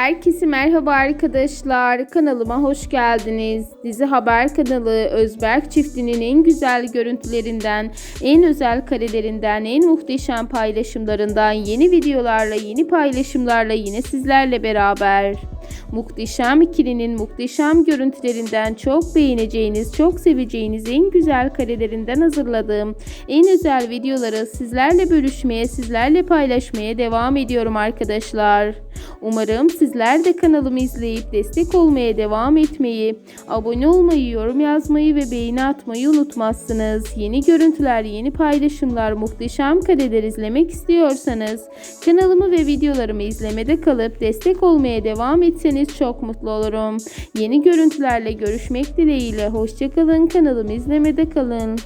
Herkese merhaba arkadaşlar. Kanalıma hoş geldiniz. Dizi Haber kanalı Özberk çiftinin en güzel görüntülerinden, en özel karelerinden, en muhteşem paylaşımlarından yeni videolarla, yeni paylaşımlarla yine sizlerle beraber. Muhteşem ikilinin muhteşem görüntülerinden çok beğeneceğiniz, çok seveceğiniz en güzel karelerinden hazırladığım en özel videoları sizlerle bölüşmeye, sizlerle paylaşmaya devam ediyorum arkadaşlar. Umarım sizler de kanalımı izleyip destek olmaya devam etmeyi, abone olmayı, yorum yazmayı ve beğeni atmayı unutmazsınız. Yeni görüntüler, yeni paylaşımlar, muhteşem kareler izlemek istiyorsanız kanalımı ve videolarımı izlemede kalıp destek olmaya devam etseniz çok mutlu olurum. Yeni görüntülerle görüşmek dileğiyle hoşçakalın kanalımı izlemede kalın.